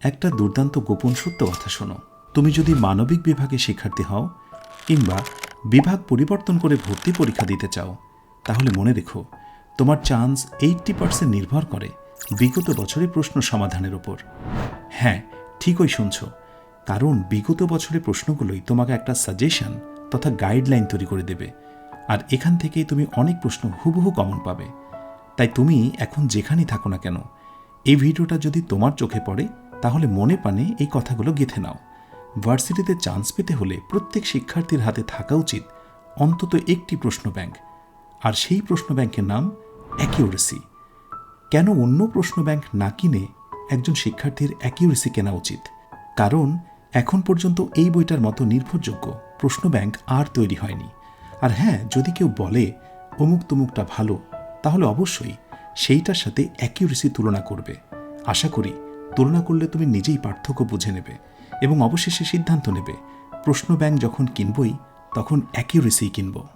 একটা দুর্দান্ত গোপন সত্য কথা শোনো। তুমি যদি মানবিক বিভাগে শিক্ষার্থী হও, কিংবা বিভাগ পরিবর্তন করে ভর্তি পরীক্ষা দিতে চাও, তাহলে মনে রেখো, তোমার চান্স এইট্টি পার্সেন্ট নির্ভর করে বিগত বছরের প্রশ্ন সমাধানের উপর। হ্যাঁ ঠিকই শুনছ, কারণ বিগত বছরের প্রশ্নগুলোই তোমাকে একটা সাজেশন তথা গাইডলাইন তৈরি করে দেবে, আর এখান থেকেই তুমি অনেক প্রশ্ন হুবহু কমন পাবে। তাই তুমি এখন যেখানেই থাকো না কেন, এই ভিডিওটা যদি তোমার চোখে পড়ে তাহলে মনে পানে এই কথাগুলো গেঁথে নাও। ভার্সিটিতে চান্স পেতে হলে প্রত্যেক শিক্ষার্থীর হাতে থাকা উচিত অন্তত একটি প্রশ্ন ব্যাংক। আর সেই প্রশ্ন ব্যাংকের নাম অ্যাকিউরেসি। কেন অন্য প্রশ্ন ব্যাংক না কিনে একজন শিক্ষার্থীর অ্যাকিউরেসি কেনা উচিত? কারণ এখন পর্যন্ত এই বইটার মতো নির্ভরযোগ্য প্রশ্ন ব্যাংক আর তৈরি হয়নি। আর হ্যাঁ যদি কেউ বলে অমুক তমুকটা ভালো, তাহলে অবশ্যই সেইটার সাথে অ্যাকিউরেসি তুলনা করবে। আশা করি তুলনা করলে তুমি নিজেই পার্থক্য বুঝে নেবে এবং অবশেষে সিদ্ধান্ত নেবে। প্রশ্ন ব্যাংক যখন কিনবই, তখন অ্যাকিউরেসি কিনবো।